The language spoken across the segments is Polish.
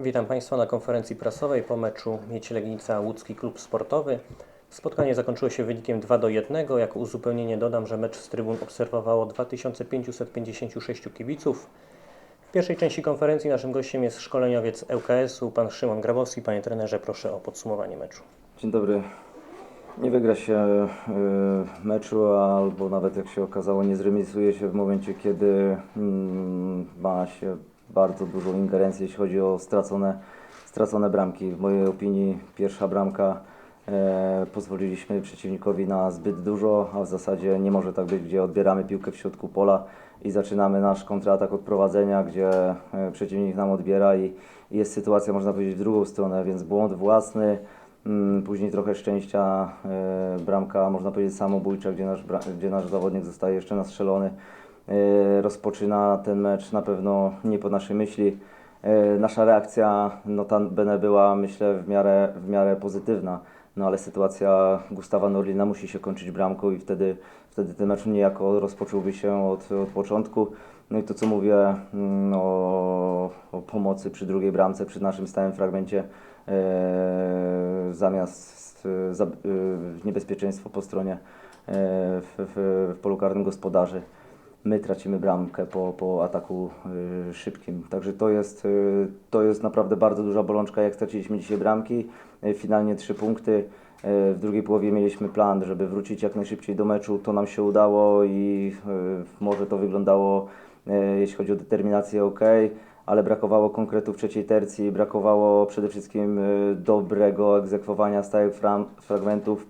Witam Państwa na konferencji prasowej po meczu Miedź Legnica Łódzki Klub Sportowy. Spotkanie zakończyło się wynikiem 2 do 1. Jako uzupełnienie dodam, że mecz z trybun obserwowało 2556 kibiców. W pierwszej części konferencji naszym gościem jest szkoleniowiec ŁKS-u, pan Szymon Grabowski. Panie trenerze, proszę o podsumowanie meczu. Dzień dobry. Nie wygra się y, meczu, albo nawet jak się okazało, nie zremisuje się w momencie, kiedy mm, ma się bardzo dużą ingerencję, jeśli chodzi o stracone, stracone bramki. W mojej opinii pierwsza bramka e, pozwoliliśmy przeciwnikowi na zbyt dużo, a w zasadzie nie może tak być, gdzie odbieramy piłkę w środku pola i zaczynamy nasz kontratak od prowadzenia, gdzie e, przeciwnik nam odbiera i, i jest sytuacja, można powiedzieć, w drugą stronę, więc błąd własny. Mm, Później trochę szczęścia, e, bramka można powiedzieć samobójcza, gdzie nasz, gdzie nasz zawodnik zostaje jeszcze nastrzelony. E, Rozpoczyna ten mecz na pewno nie po naszej myśli. E, Nasza reakcja notabene była myślę w miarę, w miarę pozytywna, no ale sytuacja Gustawa Norlina musi się kończyć bramką i wtedy, wtedy ten mecz niejako rozpocząłby się od, od początku. No i to co mówię mm, o, pomocy przy drugiej bramce, przy naszym stałym fragmencie, e, zamiast e, e, niebezpieczeństwo po stronie e, w, w, w polu karnym gospodarzy. My tracimy bramkę po, po ataku e, szybkim. Także to jest, e, to jest naprawdę bardzo duża bolączka, jak straciliśmy dzisiaj bramki. E, finalnie trzy punkty. W drugiej połowie mieliśmy plan, żeby wrócić jak najszybciej do meczu. To nam się udało i może to wyglądało, jeśli chodzi o determinację, ok, ale brakowało konkretu w trzeciej tercji, brakowało przede wszystkim dobrego egzekwowania stałych fragmentów,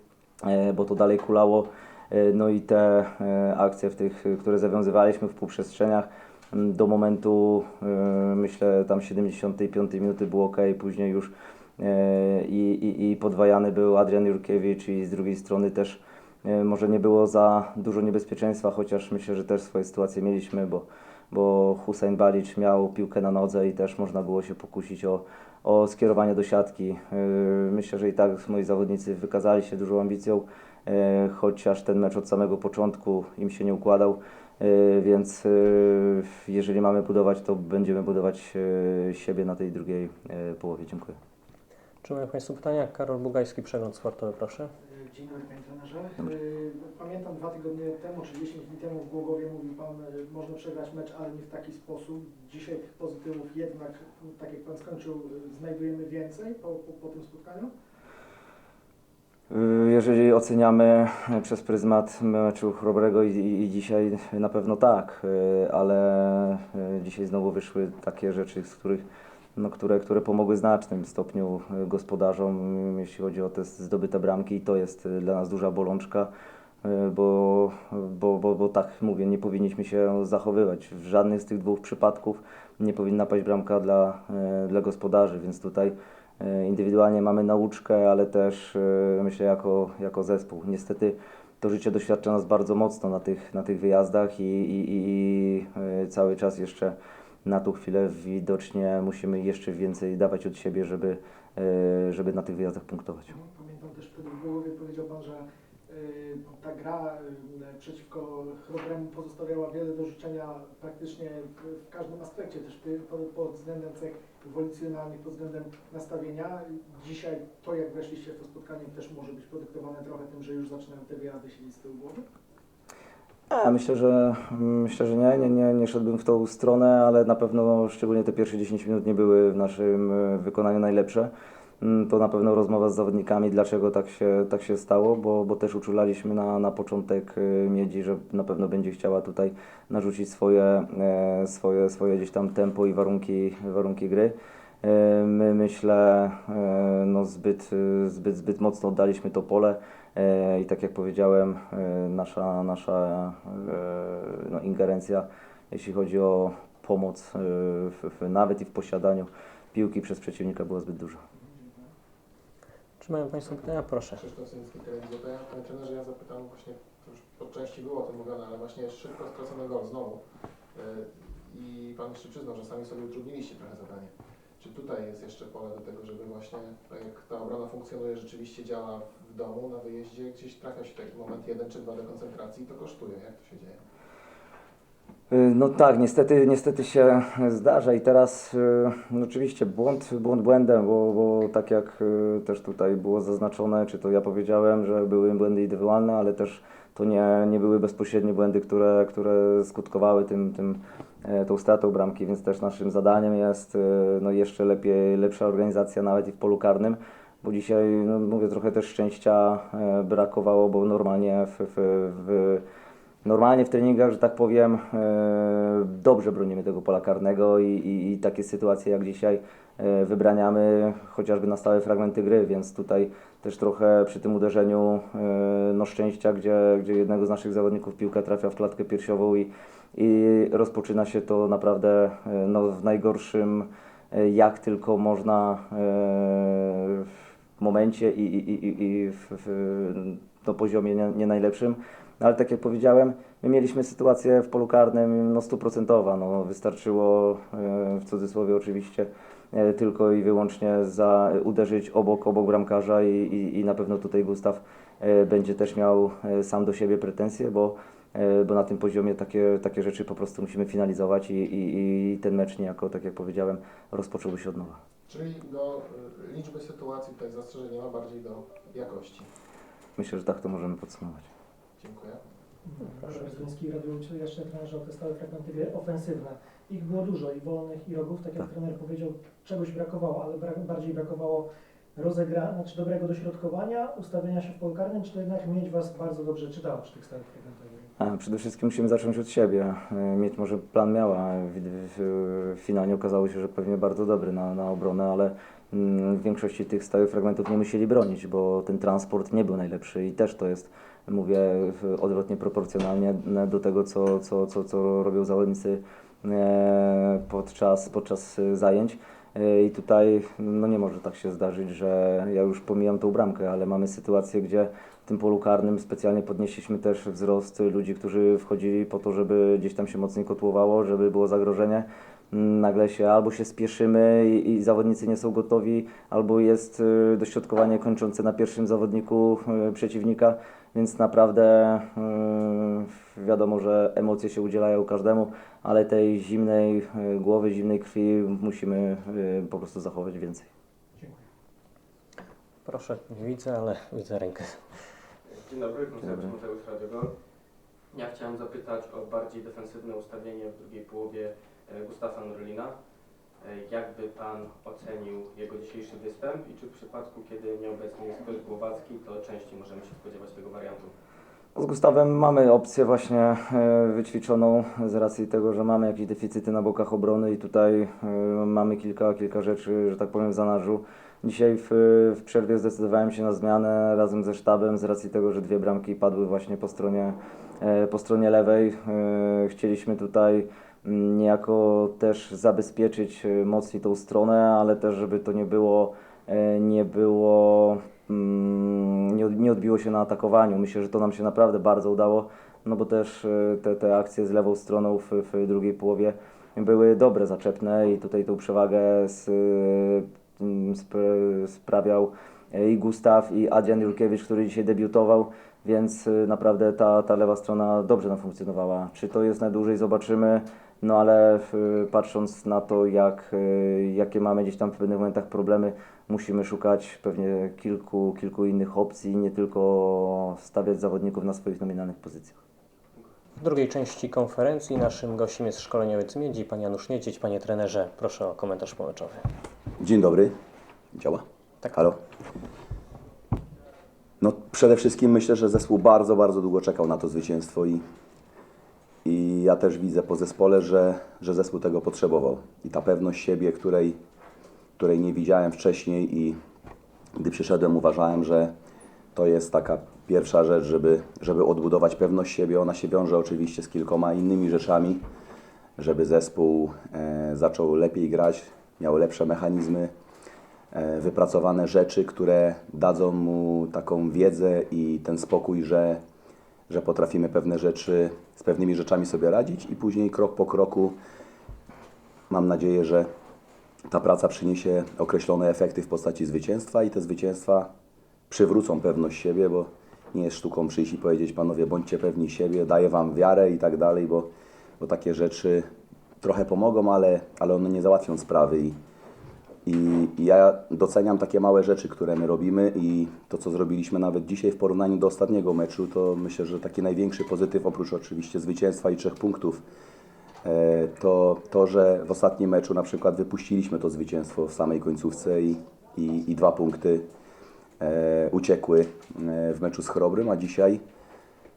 bo to dalej kulało. E, No i te e, akcje, w tych, które zawiązywaliśmy w półprzestrzeniach, do momentu, e, myślę, tam 75 minuty było ok, później już i, i, i podwajany był Adrian Jurkiewicz i z drugiej strony też może nie było za dużo niebezpieczeństwa, chociaż myślę, że też swoje sytuacje mieliśmy, bo, bo Hussein Balic miał piłkę na nodze i też można było się pokusić o, o skierowanie do siatki. Myślę, że i tak moi zawodnicy wykazali się dużą ambicją, chociaż ten mecz od samego początku im się nie układał. E, Więc e, jeżeli mamy budować, to będziemy budować e, siebie na tej drugiej e, połowie. Dziękuję. Czy mają Państwo pytania? Karol Bugajski, Przegląd Sportowy, proszę. Dzień dobry Panie Trenerze. Pamiętam dwa tygodnie temu, czy 10 dni temu w Głogowie mówił Pan, y, można przegrać mecz, ale nie w taki sposób. Dzisiaj tych pozytywów jednak, tak jak Pan skończył, znajdujemy więcej po, po, po tym spotkaniu? Y, Jeżeli oceniamy przez pryzmat meczu chrobrego i, i, dzisiaj na pewno tak, y, ale y, dzisiaj znowu wyszły takie rzeczy, z których, no, które, które pomogły w znacznym stopniu gospodarzom, jeśli chodzi o te zdobyte bramki i to jest dla nas duża bolączka, bo, bo, bo, bo tak mówię, nie powinniśmy się zachowywać. W żadnym z tych dwóch przypadków nie powinna paść bramka dla, dla gospodarzy, więc tutaj E, Indywidualnie mamy nauczkę, ale też e, myślę jako, jako zespół. Niestety to życie doświadcza nas bardzo mocno na tych, na tych wyjazdach i, i, i e, cały czas jeszcze na tą chwilę widocznie musimy jeszcze więcej dawać od siebie, żeby, e, żeby na tych wyjazdach punktować. Pamiętam też w Głogowie powiedział Pan, że ta gra y, przeciwko chrobremu pozostawiała wiele do życzenia praktycznie w, każdym aspekcie, też pod, względem cech wolicjonalnych, pod względem nastawienia. Dzisiaj to, jak weszliście w to spotkanie, też może być podyktowane trochę tym, że już zaczynają te wyjazdy siedzieć z tyłu głowy? A, myślę, że myślę, że nie, nie, nie, nie szedłbym w tą stronę, ale na pewno szczególnie te pierwsze 10 minut nie były w naszym e, wykonaniu najlepsze. Mm, To na pewno rozmowa z zawodnikami, dlaczego tak się, tak się stało, bo, bo też uczulaliśmy na, na początek e, Miedzi, że na pewno będzie chciała tutaj narzucić swoje, e, swoje, swoje gdzieś tam tempo i warunki, warunki gry. E, My myślę, e, no zbyt, zbyt, zbyt mocno oddaliśmy to pole i tak jak powiedziałem, nasza, nasza no, ingerencja, jeśli chodzi o pomoc w, w, nawet i w posiadaniu piłki przez przeciwnika była zbyt duża. Czy mają Państwo pytania? Proszę. Krzysztof Syński, Telewizja. Panie trenerze, ja zapytam właśnie, to już po części było o tym mówione, ale właśnie szybko stracony gol znowu. Yy, I Pan jeszcze przyznał, że sami sobie utrudniliście trochę zadanie. Czy tutaj jest jeszcze pole do tego, żeby właśnie, tak jak ta obrona funkcjonuje, rzeczywiście działa w domu, na wyjeździe, gdzieś trafia się taki moment jeden czy dwa do koncentracji i to kosztuje. Jak to się dzieje? Y, No tak, niestety, niestety się zdarza i teraz y, no oczywiście błąd, błąd błędem, bo, bo tak jak y, też tutaj było zaznaczone, czy to ja powiedziałem, że były błędy indywidualne, ale też to nie, nie były bezpośrednie błędy, które, które skutkowały tym, tym, e, tą stratą bramki, więc też naszym zadaniem jest y, no jeszcze lepiej, lepsza organizacja nawet i w polu karnym, bo dzisiaj, no mówię, trochę też szczęścia e, brakowało, bo normalnie w, w, w Normalnie w treningach, że tak powiem, e, dobrze bronimy tego pola karnego i, i, i takie sytuacje jak dzisiaj e, wybraniamy chociażby na stałe fragmenty gry, więc tutaj też trochę przy tym uderzeniu e, no szczęścia, gdzie, gdzie jednego z naszych zawodników piłka trafia w klatkę piersiową i, i rozpoczyna się to naprawdę no, w najgorszym jak tylko można momencie i, i, i, i w, w no, poziomie nie, nie najlepszym. No, ale tak jak powiedziałem, my mieliśmy sytuację w polu karnym no, stuprocentowa. No, wystarczyło e, w cudzysłowie oczywiście e, tylko i wyłącznie za, uderzyć obok, obok bramkarza i, i, i na pewno tutaj Gustaw e, będzie też miał e, sam do siebie pretensje, bo, e, bo na tym poziomie takie, takie rzeczy po prostu musimy finalizować i, i, i ten mecz niejako, tak jak powiedziałem, rozpocząłby się od nowa. Czyli do liczby sytuacji tutaj ma, bardziej do jakości. Myślę, że tak to możemy podsumować. Dziękuję. Gdyński, Radio Łódź, jeszcze trenerze o te stałe fragmenty gry ofensywne. Ich było dużo i wolnych, i rogów, tak jak Tak. trener powiedział, czegoś brakowało, ale brak, bardziej brakowało rozegra, znaczy dobrego dośrodkowania, ustawienia się w polu karnym, czy to jednak mieć Was bardzo dobrze czytało przy tych stałych fragmentach gry? A, przede wszystkim musimy zacząć od siebie. E, Mieć może plan miała. W, w, w finalnie okazało się, że pewnie bardzo dobry na, na obronę, ale mm, w większości tych stałych fragmentów nie musieli bronić, bo ten transport nie był najlepszy i też to jest, mówię, odwrotnie proporcjonalnie do tego, co, co, co, co robią zawodnicy e, podczas, podczas e, zajęć. E, I tutaj no nie może tak się zdarzyć, że ja już pomijam tą bramkę, ale mamy sytuację, gdzie w tym polu karnym specjalnie podnieśliśmy też wzrost ludzi, którzy wchodzili po to, żeby gdzieś tam się mocniej kotłowało, żeby było zagrożenie. Mm, Nagle się albo się spieszymy i, i zawodnicy nie są gotowi, albo jest dośrodkowanie kończące na pierwszym zawodniku przeciwnika, więc naprawdę y, wiadomo, że emocje się udzielają każdemu, ale tej zimnej y, głowy, zimnej krwi musimy y, po prostu zachować więcej. Dziękuję. Proszę, nie widzę, ale widzę rękę. Dzień dobry. Konstantyn Mateusz Radiogol. Ja chciałem zapytać o bardziej defensywne ustawienie w drugiej połowie e, Gustafa Norlina. E, Jak by Pan ocenił jego dzisiejszy występ i czy w przypadku, kiedy nieobecny jest Piotr Głowacki, to częściej możemy się spodziewać tego wariantu? Z Gustawem mamy opcję właśnie e, wyćwiczoną z racji tego, że mamy jakieś deficyty na bokach obrony i tutaj e, mamy kilka, kilka rzeczy, że tak powiem, w zanadrzu. Dzisiaj w, w przerwie zdecydowałem się na zmianę razem ze sztabem z racji tego, że dwie bramki padły właśnie po stronie, po stronie lewej. Chcieliśmy tutaj niejako też zabezpieczyć e, mocniej tą stronę, ale też żeby to nie było, e, nie było mm, nie, od- nie odbiło się na atakowaniu. Myślę, że to nam się naprawdę bardzo udało, no bo też e, te, te akcje z lewą stroną w, w drugiej połowie były dobre, zaczepne i tutaj tą przewagę z, sp- sprawiał i Gustaw i Adrian Jurkiewicz, który dzisiaj debiutował, więc e, naprawdę ta, ta lewa strona dobrze nam funkcjonowała. Czy to jest na dłużej, zobaczymy. No ale patrząc na to, jak, e, jakie mamy gdzieś tam w pewnych momentach problemy, musimy szukać pewnie kilku, kilku innych opcji, nie tylko stawiać zawodników na swoich nominalnych pozycjach. W drugiej części konferencji naszym gościem jest szkoleniowiec Miedzi, pan Janusz Niedźwiedź. Panie trenerze, proszę o komentarz pomeczowy. Dzień dobry. Działa? Tak. Halo? No przede wszystkim myślę, że zespół bardzo, bardzo długo czekał na to zwycięstwo i, i ja też widzę po zespole, że, że zespół tego potrzebował. I ta pewność siebie, której, której nie widziałem wcześniej i gdy przyszedłem uważałem, że to jest taka pierwsza rzecz, żeby, żeby odbudować pewność siebie. Ona się wiąże oczywiście z kilkoma innymi rzeczami, żeby zespół e, zaczął lepiej grać, miał lepsze mechanizmy, wypracowane rzeczy, które dadzą mu taką wiedzę i ten spokój, że, że potrafimy pewne rzeczy, z pewnymi rzeczami sobie radzić i później krok po kroku mam nadzieję, że ta praca przyniesie określone efekty w postaci zwycięstwa i te zwycięstwa przywrócą pewność siebie, bo nie jest sztuką przyjść i powiedzieć panowie bądźcie pewni siebie, daję wam wiarę i tak dalej, bo, bo bo takie rzeczy trochę pomogą, ale, ale one nie załatwią sprawy. I, i, ja doceniam takie małe rzeczy, które my robimy i to, co zrobiliśmy nawet dzisiaj w porównaniu do ostatniego meczu, to myślę, że taki największy pozytyw, oprócz oczywiście zwycięstwa i trzech punktów, e, to to, że w ostatnim meczu na przykład wypuściliśmy to zwycięstwo w samej końcówce i, i, i dwa punkty e, uciekły e, w meczu z Chrobrym, a dzisiaj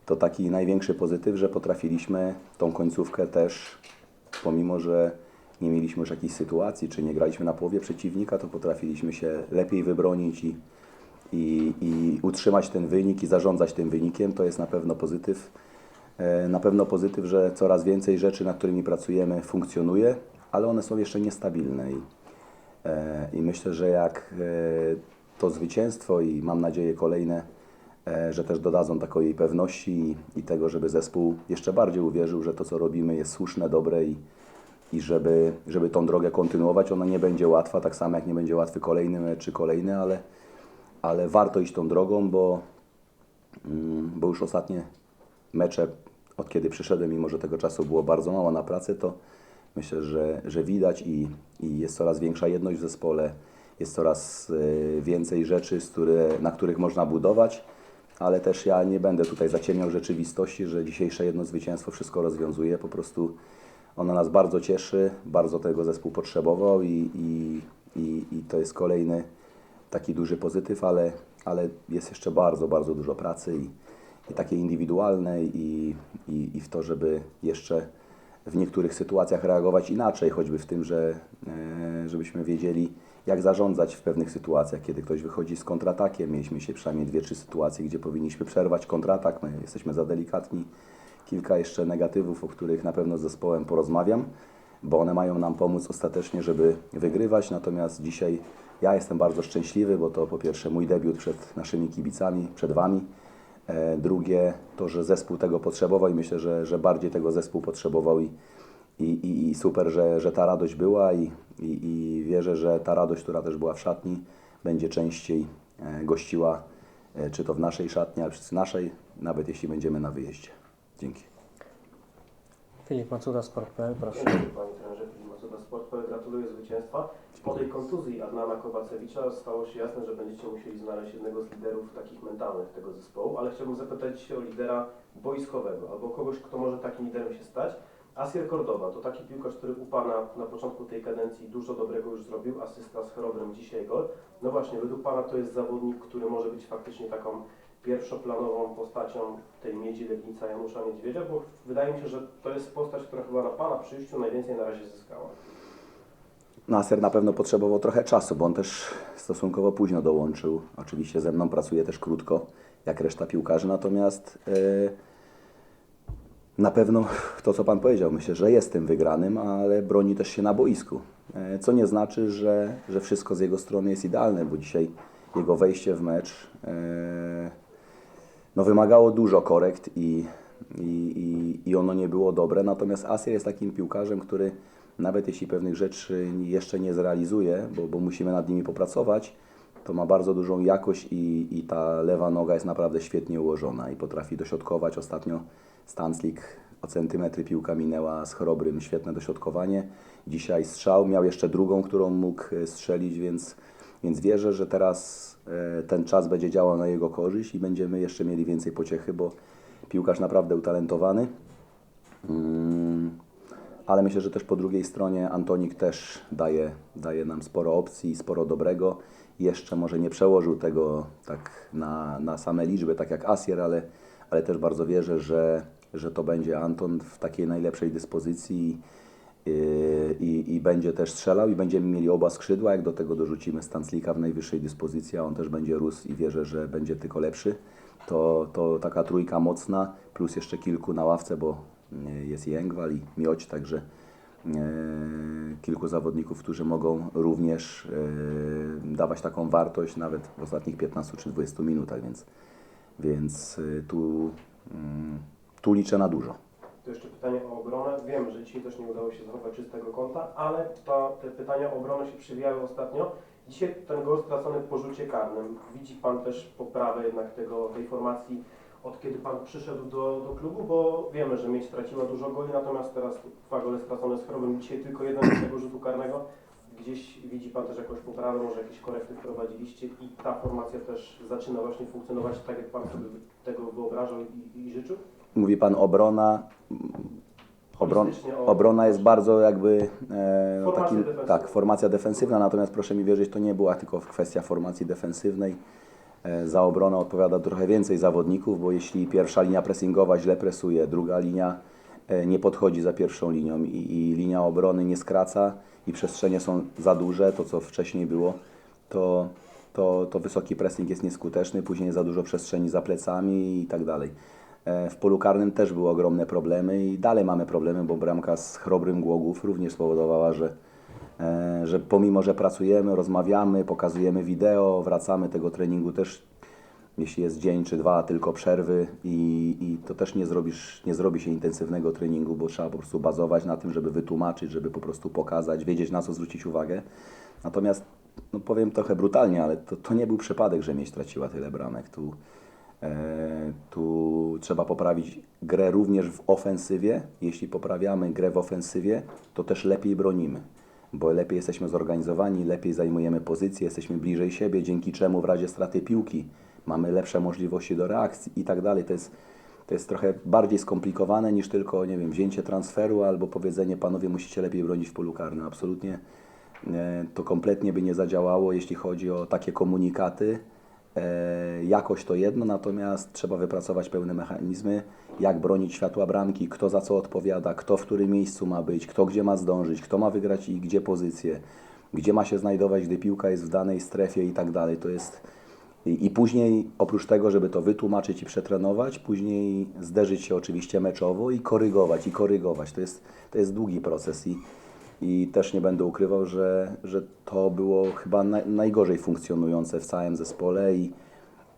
to taki największy pozytyw, że potrafiliśmy tą końcówkę też, pomimo że nie mieliśmy już jakiejś sytuacji, czy nie graliśmy na połowie przeciwnika, to potrafiliśmy się lepiej wybronić i, i, i utrzymać ten wynik i zarządzać tym wynikiem. To jest na pewno pozytyw. E, Na pewno pozytyw, że coraz więcej rzeczy, nad którymi pracujemy, funkcjonuje, ale one są jeszcze niestabilne. I, e, i myślę, że jak e, to zwycięstwo i mam nadzieję kolejne, że też dodadzą takiej pewności i, i tego, żeby zespół jeszcze bardziej uwierzył, że to, co robimy, jest słuszne, dobre i, i żeby, żeby tą drogę kontynuować. Ona nie będzie łatwa, tak samo jak nie będzie łatwy kolejny mecz czy kolejny, ale, ale warto iść tą drogą, bo, mm, bo już ostatnie mecze, od kiedy przyszedłem, mimo że tego czasu było bardzo mało na pracę, to myślę, że, że widać i, i jest coraz większa jedność w zespole, jest coraz e, więcej rzeczy, które, na których można budować, ale też ja nie będę tutaj zaciemniał rzeczywistości, że dzisiejsze jedno zwycięstwo wszystko rozwiązuje, po prostu ono nas bardzo cieszy, bardzo tego zespół potrzebował i, i, i, i to jest kolejny taki duży pozytyw, ale, ale jest jeszcze bardzo, bardzo dużo pracy i, i takiej indywidualnej i, i, i w to, żeby jeszcze w niektórych sytuacjach reagować inaczej, choćby w tym, że e, żebyśmy wiedzieli, jak zarządzać w pewnych sytuacjach, kiedy ktoś wychodzi z kontratakiem. Mieliśmy się przynajmniej dwie, trzy sytuacje, gdzie powinniśmy przerwać kontratak, my jesteśmy za delikatni. Kilka jeszcze negatywów, o których na pewno z zespołem porozmawiam, bo one mają nam pomóc ostatecznie, żeby wygrywać. Natomiast dzisiaj ja jestem bardzo szczęśliwy, bo to po pierwsze mój debiut przed naszymi kibicami, przed Wami. E, Drugie to, że zespół tego potrzebował i myślę, że, że bardziej tego zespół potrzebował i, i, i, super, że, że ta radość była i, i, i wierzę, że ta radość, która też była w szatni, będzie częściej e, gościła, e, czy to w naszej szatni, ale w naszej, nawet jeśli będziemy na wyjeździe. Dzięki. Filip Macuda, Sport.pl, proszę. Dobry Panie trenerze, Filip Macuda Sport.pl. Gratuluję zwycięstwa. Po tej kontuzji Adnana Kowacewicza stało się jasne, że będziecie musieli znaleźć jednego z liderów takich mentalnych tego zespołu, ale chciałbym zapytać się o lidera boiskowego, albo kogoś, kto może takim liderem się stać. Asier Cordoba to taki piłkarz, który u Pana na początku tej kadencji dużo dobrego już zrobił, asysta z Chorobrem, dzisiaj gol. No właśnie, według Pana to jest zawodnik, który może być faktycznie taką pierwszoplanową postacią tej miedzi Legnica Janusza Niedźwiedzia, bo wydaje mi się, że to jest postać, która chyba na Pana przyjściu najwięcej na razie zyskała. Nasser na pewno potrzebował trochę czasu, bo on też stosunkowo późno dołączył. Oczywiście ze mną pracuje też krótko, jak reszta piłkarzy, natomiast e, na pewno to, co Pan powiedział, myślę, że jest tym wygranym, ale broni też się na boisku. E, co nie znaczy, że, że wszystko z jego strony jest idealne, bo dzisiaj jego wejście w mecz e, no, wymagało dużo korekt i, i, i, ono nie było dobre. Natomiast Asier jest takim piłkarzem, który nawet jeśli pewnych rzeczy jeszcze nie zrealizuje, bo, bo musimy nad nimi popracować, to ma bardzo dużą jakość i, i ta lewa noga jest naprawdę świetnie ułożona i potrafi dośrodkować. Ostatnio Stanslik o centymetry piłka minęła z chorobrym, świetne dośrodkowanie. Dzisiaj strzał, miał jeszcze drugą, którą mógł strzelić, więc, więc wierzę, że teraz e, ten czas będzie działał na jego korzyść i będziemy jeszcze mieli więcej pociechy, bo piłkarz naprawdę utalentowany. Mm, ale myślę, że też po drugiej stronie Antonik też daje, daje nam sporo opcji, sporo dobrego. Jeszcze może nie przełożył tego tak na, na same liczby, tak jak Asier, ale, ale też bardzo wierzę, że, że to będzie Anton w takiej najlepszej dyspozycji i, i, i będzie też strzelał i będziemy mieli oba skrzydła. Jak do tego dorzucimy Stanslika w najwyższej dyspozycji, a on też będzie rósł i wierzę, że będzie tylko lepszy, to, to taka trójka mocna, plus jeszcze kilku na ławce, bo e, jest i Engwal i Mioć, także e, kilku zawodników, którzy mogą również e, dawać taką wartość nawet w ostatnich 15 czy 20 minutach, więc, więc tu, tu liczę na dużo. To jeszcze pytanie o obronę. Wiem, że dzisiaj też nie udało się zachować czystego kąta, ale te pytania o obronę się przewijały ostatnio. Dzisiaj ten gol stracony po rzucie karnym. Widzi Pan też poprawę jednak tego, tej formacji od kiedy Pan przyszedł do, do klubu, bo wiemy, że Miedź straciła dużo goli, natomiast teraz dwa gole stracone z chorobą, dzisiaj tylko jeden z tego rzutu karnego. Gdzieś widzi Pan też jakąś poprawę, może jakieś korekty wprowadziliście i ta formacja też zaczyna właśnie funkcjonować tak, jak Pan sobie tego wyobrażał i, i życzył? Mówi Pan obrona. Obron, obrona jest bardzo jakby e, no, defensywna. tak, formacja defensywna, natomiast proszę mi wierzyć, to nie była tylko kwestia formacji defensywnej. E, za obronę odpowiada trochę więcej zawodników, bo jeśli pierwsza linia pressingowa źle presuje, druga linia e, nie podchodzi za pierwszą linią i, i linia obrony nie skraca i przestrzenie są za duże, to co wcześniej było, to, to, to wysoki pressing jest nieskuteczny, później za dużo przestrzeni za plecami i tak dalej. E, W polu karnym też były ogromne problemy i dalej mamy problemy, bo bramka z Chrobrym Głogów również spowodowała, że, e, że pomimo, że pracujemy, rozmawiamy, pokazujemy wideo, wracamy tego treningu też, jeśli jest dzień czy dwa, tylko przerwy i, i to też nie, zrobisz, nie zrobi się intensywnego treningu, bo trzeba po prostu bazować na tym, żeby wytłumaczyć, żeby po prostu pokazać, wiedzieć na co zwrócić uwagę. Natomiast, no powiem trochę brutalnie, ale to, to nie był przypadek, że Miedź straciła tyle bramek. Tu, tu trzeba poprawić grę również w ofensywie. Jeśli poprawiamy grę w ofensywie, to też lepiej bronimy, bo lepiej jesteśmy zorganizowani, lepiej zajmujemy pozycje, jesteśmy bliżej siebie, dzięki czemu w razie straty piłki mamy lepsze możliwości do reakcji i tak dalej. To jest, to jest trochę bardziej skomplikowane niż tylko, nie wiem, wzięcie transferu albo powiedzenie, panowie musicie lepiej bronić w polu karnym. Absolutnie e, to kompletnie by nie zadziałało, jeśli chodzi o takie komunikaty. E, Jakość to jedno, natomiast trzeba wypracować pełne mechanizmy, jak bronić światła bramki, kto za co odpowiada, kto w którym miejscu ma być, kto gdzie ma zdążyć, kto ma wygrać i gdzie pozycję, gdzie ma się znajdować, gdy piłka jest w danej strefie i tak dalej. To jest i, później, oprócz tego, żeby to wytłumaczyć i przetrenować, później zderzyć się oczywiście meczowo i korygować, i korygować. To jest, to jest długi proces i, i też nie będę ukrywał, że, że to było chyba naj, najgorzej funkcjonujące w całym zespole i,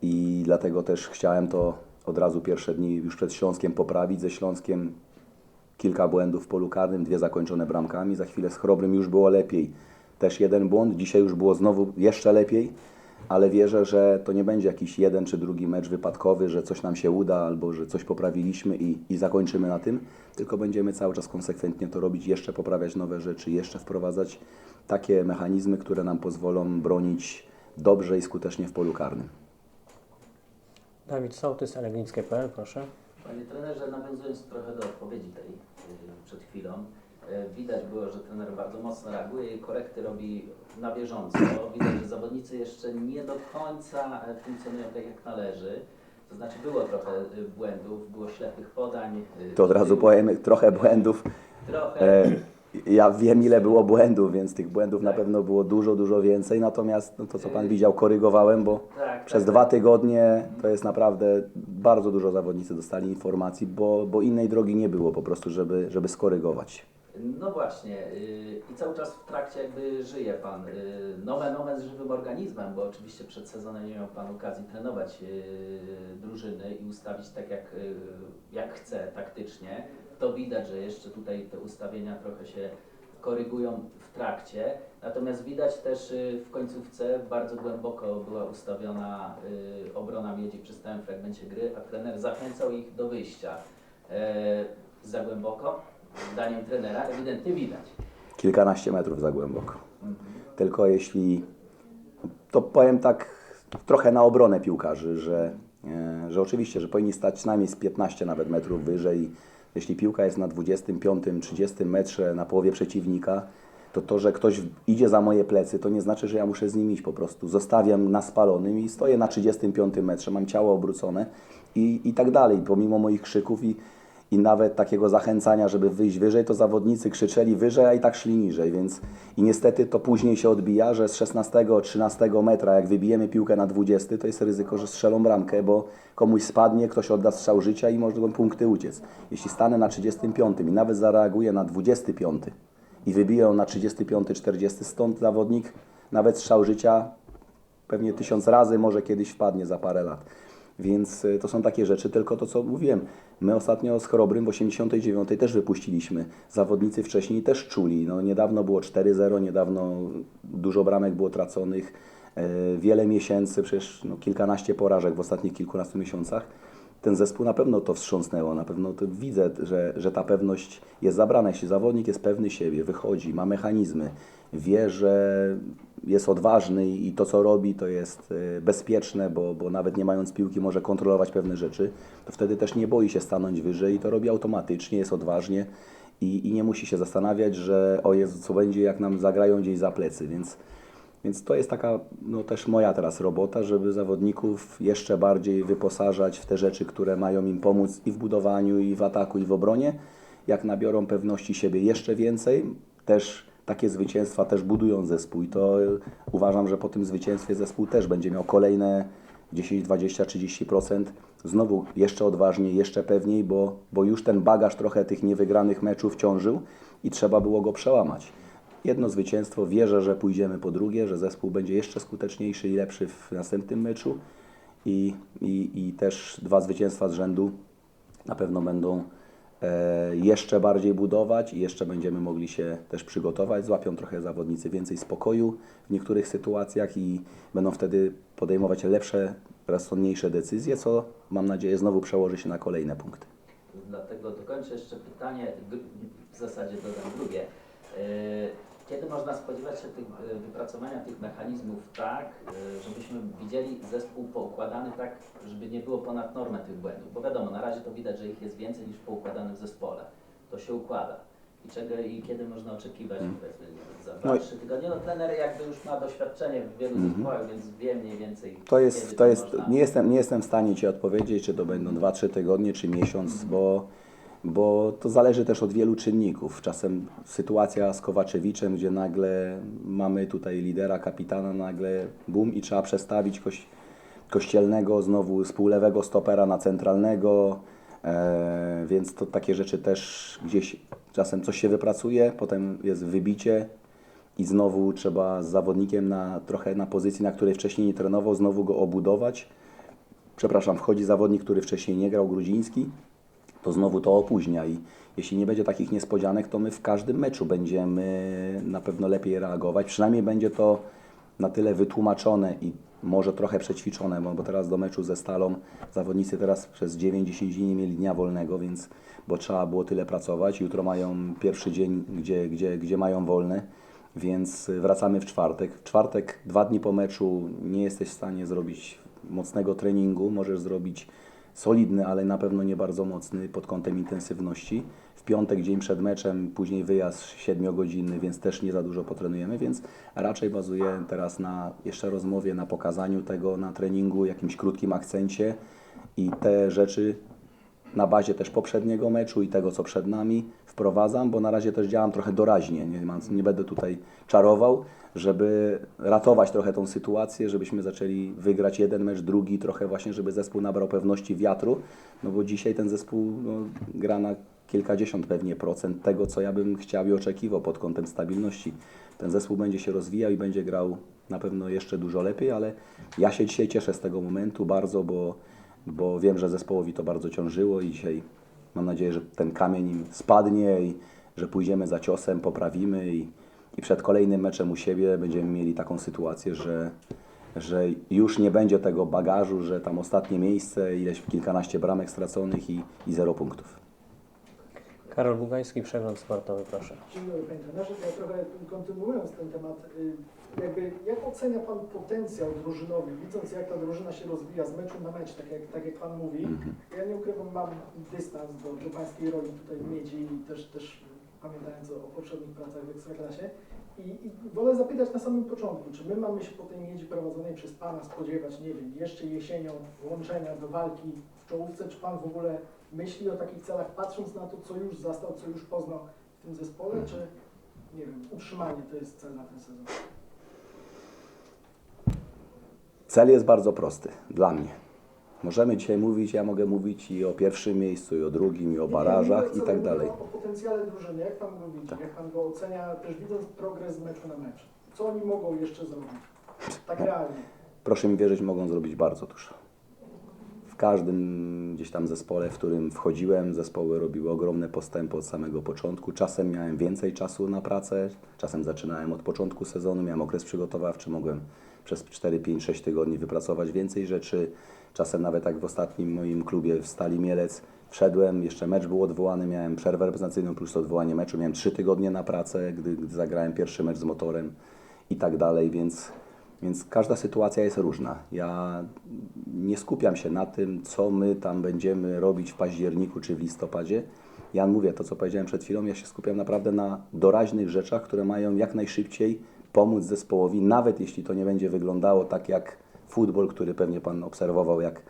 i dlatego też chciałem to od razu pierwsze dni już przed Śląskiem poprawić. Ze Śląskiem kilka błędów w polu karnym, dwie zakończone bramkami. Za chwilę z Chrobrym już było lepiej. Też jeden błąd. Dzisiaj już było znowu jeszcze lepiej, ale wierzę, że to nie będzie jakiś jeden czy drugi mecz wypadkowy, że coś nam się uda albo że coś poprawiliśmy i, i zakończymy na tym, tylko będziemy cały czas konsekwentnie to robić, jeszcze poprawiać nowe rzeczy, jeszcze wprowadzać takie mechanizmy, które nam pozwolą bronić dobrze i skutecznie w polu karnym. Dawid Sołtys, Elegnickie.pl, proszę. Panie trenerze, nawiązując trochę do odpowiedzi tej y, przed chwilą, widać było, że trener bardzo mocno reaguje i korekty robi na bieżąco. Widać, że zawodnicy jeszcze nie do końca e, funkcjonują tak jak należy. To znaczy było trochę y, błędów, było ślepych podań. To od razu powiem, trochę błędów. Trochę. E, ja wiem, ile było błędów, więc tych błędów na Tak. pewno było dużo, dużo więcej. Natomiast no, to, co Pan widział, korygowałem, bo tak, przez tak, dwa tak. tygodnie to jest naprawdę bardzo dużo zawodnicy dostali informacji, bo, bo innej drogi nie było po prostu, żeby, żeby skorygować. No właśnie, yy, i cały czas w trakcie jakby żyje Pan yy, nomen omen z żywym organizmem, bo oczywiście przed sezonem nie miał Pan okazji trenować yy, drużyny i ustawić tak jak, yy, jak chce taktycznie. To widać, że jeszcze tutaj te ustawienia trochę się korygują w trakcie. Natomiast widać też w końcówce bardzo głęboko była ustawiona obrona miedzi przy stałym fragmencie gry, a trener zachęcał ich do wyjścia. Yy, za głęboko, zdaniem trenera, ewidentnie widać. Kilkanaście metrów za głęboko. Mhm. Tylko jeśli, to powiem tak trochę na obronę piłkarzy, że, e, że oczywiście, że powinni stać najmniej z 15 nawet metrów wyżej. Jeśli piłka jest na 25-30 metrze na połowie przeciwnika, to to, że ktoś idzie za moje plecy, to nie znaczy, że ja muszę z nim iść po prostu. Zostawiam na spalonym i stoję na 35 metrze, mam ciało obrócone i, i tak dalej, pomimo moich krzyków i, i nawet takiego zachęcania, żeby wyjść wyżej, to zawodnicy krzyczeli wyżej, a i tak szli niżej, więc i niestety to później się odbija, że z 16-13 metra, jak wybijemy piłkę na 20, to jest ryzyko, że strzelą bramkę, bo komuś spadnie, ktoś odda strzał życia i mogą punkty uciec. Jeśli stanę na 35 i nawet zareaguję na 25 i wybiję na 35-40, stąd zawodnik nawet strzał życia pewnie tysiąc razy może kiedyś wpadnie za parę lat. Więc y, to są takie rzeczy, tylko to co mówiłem. My ostatnio z Chorobrym w 89 też wypuściliśmy. Zawodnicy wcześniej też czuli. No, niedawno było 4-0, niedawno dużo bramek było traconych. e, Wiele miesięcy, przecież no, kilkanaście porażek w ostatnich kilkunastu miesiącach. Ten zespół na pewno to wstrząsnęło, na pewno to widzę, że, że ta pewność jest zabrana. Jeśli zawodnik jest pewny siebie, wychodzi, ma mechanizmy, wie, że jest odważny i to, co robi, to jest e, bezpieczne, bo, bo nawet nie mając piłki może kontrolować pewne rzeczy, to wtedy też nie boi się stanąć wyżej i to robi automatycznie, jest odważnie i, i nie musi się zastanawiać, że o Jezu, co będzie, jak nam zagrają gdzieś za plecy, więc więc to jest taka no, też moja teraz robota, żeby zawodników jeszcze bardziej wyposażać w te rzeczy, które mają im pomóc i w budowaniu, i w ataku, i w obronie. Jak nabiorą pewności siebie jeszcze więcej, też takie zwycięstwa też budują zespół i to y, uważam, że po tym zwycięstwie zespół też będzie miał kolejne 10, 20, 30%. Znowu jeszcze odważniej, jeszcze pewniej, bo, bo już ten bagaż trochę tych niewygranych meczów ciążył i trzeba było go przełamać jedno zwycięstwo, wierzę, że pójdziemy po drugie, że zespół będzie jeszcze skuteczniejszy i lepszy w następnym meczu i, i, i też dwa zwycięstwa z rzędu na pewno będą e, jeszcze bardziej budować i jeszcze będziemy mogli się też przygotować. Złapią trochę zawodnicy więcej spokoju w niektórych sytuacjach i będą wtedy podejmować lepsze, rozsądniejsze decyzje, co mam nadzieję znowu przełoży się na kolejne punkty. Dlatego dokończę jeszcze pytanie, w zasadzie dodam drugie. E, Kiedy można spodziewać się tych, e, wypracowania tych mechanizmów tak, e, żebyśmy widzieli zespół poukładany tak, żeby nie było ponad normę tych błędów? Bo wiadomo, na razie to widać, że ich jest więcej niż poukładanych w zespole. To się układa. I czego i kiedy można oczekiwać Mhm. powiedzmy, za No i- 2-3 tygodnie? No trener jakby już ma doświadczenie w wielu Mhm. zespołach, więc wie mniej więcej To jest, to jest, można. nie, jestem, nie jestem w stanie Ci odpowiedzieć, czy to będą 2-3 tygodnie, czy miesiąc, bo, bo to zależy też od wielu czynników. Czasem sytuacja z Kowaczewiczem, gdzie nagle mamy tutaj lidera, kapitana, nagle bum i trzeba przestawić koś, kościelnego znowu z półlewego stopera na centralnego, e, więc to takie rzeczy też gdzieś czasem coś się wypracuje, potem jest wybicie, i znowu trzeba z zawodnikiem na, trochę na pozycji, na której wcześniej nie trenował, znowu go obudować. Przepraszam, wchodzi zawodnik, który wcześniej nie grał, gruziński, to znowu to opóźnia i jeśli nie będzie takich niespodzianek, to my w każdym meczu będziemy na pewno lepiej reagować. Przynajmniej będzie to na tyle wytłumaczone i może trochę przećwiczone, bo teraz do meczu ze Stalą zawodnicy teraz przez 9-10 dni nie mieli dnia wolnego, więc bo trzeba było tyle pracować. Jutro mają pierwszy dzień, gdzie, gdzie, gdzie mają wolny, więc wracamy w czwartek. W czwartek, dwa dni po meczu nie jesteś w stanie zrobić mocnego treningu, możesz zrobić solidny, ale na pewno nie bardzo mocny pod kątem intensywności. W piątek, dzień przed meczem, później wyjazd 7-godzinny, więc też nie za dużo potrenujemy, więc raczej bazuję teraz na jeszcze rozmowie, na pokazaniu tego, na treningu, jakimś krótkim akcencie i te rzeczy na bazie też poprzedniego meczu i tego, co przed nami wprowadzam, bo na razie też działam trochę doraźnie, nie, nie będę tutaj czarował, żeby ratować trochę tą sytuację, żebyśmy zaczęli wygrać jeden mecz, drugi, trochę właśnie, żeby zespół nabrał pewności wiatru, no bo dzisiaj ten zespół no, gra na kilkadziesiąt pewnie procent tego, co ja bym chciał i oczekiwał pod kątem stabilności. Ten zespół będzie się rozwijał i będzie grał na pewno jeszcze dużo lepiej, ale ja się dzisiaj cieszę z tego momentu bardzo, bo, bo wiem, że zespołowi to bardzo ciążyło i dzisiaj mam nadzieję, że ten kamień im spadnie i że pójdziemy za ciosem, poprawimy i, i przed kolejnym meczem u siebie będziemy mieli taką sytuację, że, że już nie będzie tego bagażu, że tam ostatnie miejsce, ileś kilkanaście bramek straconych i, i zero punktów. Karol Bugański, Przegląd Sportowy, proszę. Dzień dobry Panie Trenerze. Ja trochę kontynuując ten temat, y, jakby jak ocenia Pan potencjał drużynowy, widząc jak ta drużyna się rozwija z meczu na mecz, tak jak, tak jak Pan mówi. Mhm. Ja nie ukrywam, mam dystans do, do Pańskiej roli tutaj w Miedzi i też, też pamiętając o, poprzednich pracach w Ekstraklasie. I, I wolę zapytać na samym początku, czy my mamy się po tej Miedzi prowadzonej przez Pana spodziewać, nie wiem, jeszcze jesienią włączenia do walki w czołówce, czy Pan w ogóle myśli o takich celach, patrząc na to, co już zastał, co już poznał w tym zespole, czy nie wiem, utrzymanie to jest cel na ten sezon? Cel jest bardzo prosty dla mnie. Możemy dzisiaj mówić, ja mogę mówić i o pierwszym miejscu, i o drugim, i o barażach i tak dalej. O, potencjale drużyny, jak Pan go widzi, Tak. jak Pan go ocenia, też widząc progres meczu na mecz. Co oni mogą jeszcze zrobić? Tak realnie. Proszę mi wierzyć, mogą zrobić bardzo dużo. W każdym gdzieś tam zespole, w którym wchodziłem, zespoły robiły ogromne postępy od samego początku. Czasem miałem więcej czasu na pracę, czasem zaczynałem od początku sezonu, miałem okres przygotowawczy, mogłem przez 4, 5, 6 tygodni wypracować więcej rzeczy. Czasem nawet jak w ostatnim moim klubie w Stali Mielec wszedłem, jeszcze mecz był odwołany, miałem przerwę reprezentacyjną plus odwołanie meczu, miałem 3 tygodnie na pracę, gdy, gdy zagrałem pierwszy mecz z motorem i tak dalej, więc, więc każda sytuacja jest różna. Ja nie skupiam się na tym, co my tam będziemy robić w październiku czy w listopadzie. Ja mówię to, co powiedziałem przed chwilą, ja się skupiam naprawdę na doraźnych rzeczach, które mają jak najszybciej pomóc zespołowi, nawet jeśli to nie będzie wyglądało tak jak futbol, który pewnie Pan obserwował, jak,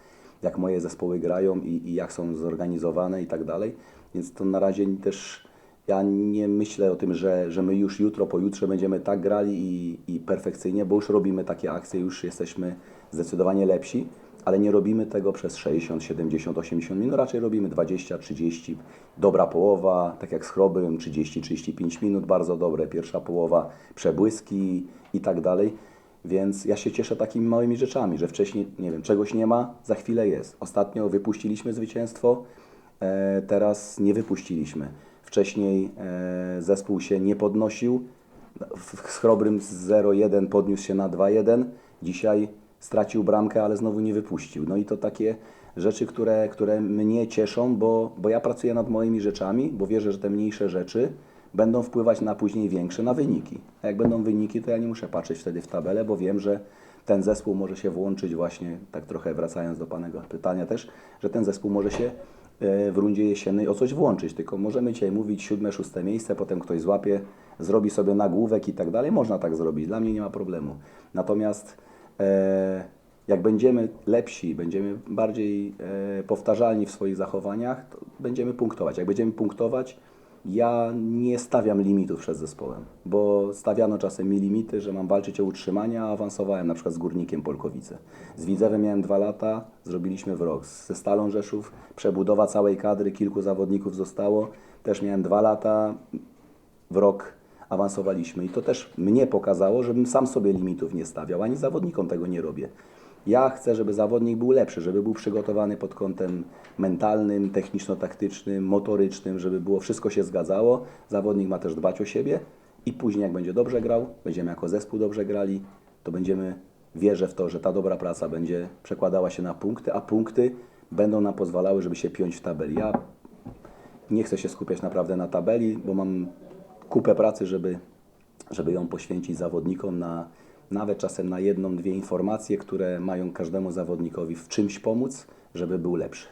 jak moje zespoły grają i, i jak są zorganizowane i tak dalej. Więc to na razie też ja nie myślę o tym, że, że my już jutro, pojutrze będziemy tak grali i, i perfekcyjnie, bo już robimy takie akcje, już jesteśmy zdecydowanie lepsi, ale nie robimy tego przez 60, 70, 80 minut, raczej robimy 20, 30, dobra połowa, tak jak z Chrobym, 30, 35 minut, bardzo dobre, pierwsza połowa, przebłyski i tak dalej. Więc ja się cieszę takimi małymi rzeczami, że wcześniej, nie wiem, czegoś nie ma, za chwilę jest. Ostatnio wypuściliśmy zwycięstwo, e, teraz nie wypuściliśmy. Wcześniej e, zespół się nie podnosił, z Chrobrym z 0-1 podniósł się na 2-1, dzisiaj stracił bramkę, ale znowu nie wypuścił. No i to takie rzeczy, które, które mnie cieszą, bo, bo ja pracuję nad moimi rzeczami, bo wierzę, że te mniejsze rzeczy będą wpływać na później większe, na wyniki. A jak będą wyniki, to ja nie muszę patrzeć wtedy w tabelę, bo wiem, że ten zespół może się włączyć właśnie, tak trochę wracając do Panego pytania też, że ten zespół może się e, w rundzie jesiennej o coś włączyć, tylko możemy dzisiaj mówić siódme, szóste miejsce, potem ktoś złapie, zrobi sobie nagłówek i tak dalej, można tak zrobić, dla mnie nie ma problemu. Natomiast e, jak będziemy lepsi, będziemy bardziej e, powtarzalni w swoich zachowaniach, to będziemy punktować. Jak będziemy punktować, ja nie stawiam limitów przed zespołem, bo stawiano czasem mi limity, że mam walczyć o utrzymanie, a awansowałem na przykład z Górnikiem Polkowice. Z Widzewem miałem dwa lata, zrobiliśmy w rok. Ze Stalą Rzeszów przebudowa całej kadry, kilku zawodników zostało, też miałem dwa lata, w rok awansowaliśmy i to też mnie pokazało, żebym sam sobie limitów nie stawiał, ani zawodnikom tego nie robię. Ja chcę, żeby zawodnik był lepszy, żeby był przygotowany pod kątem mentalnym, techniczno-taktycznym, motorycznym, żeby było wszystko się zgadzało. Zawodnik ma też dbać o siebie i później jak będzie dobrze grał, będziemy jako zespół dobrze grali, to będziemy, wierzę w to, że ta dobra praca będzie przekładała się na punkty, a punkty będą nam pozwalały, żeby się piąć w tabeli. Ja nie chcę się skupiać naprawdę na tabeli, bo mam kupę pracy, żeby, żeby ją poświęcić zawodnikom na nawet czasem na jedną, dwie informacje, które mają każdemu zawodnikowi w czymś pomóc, żeby był lepszy.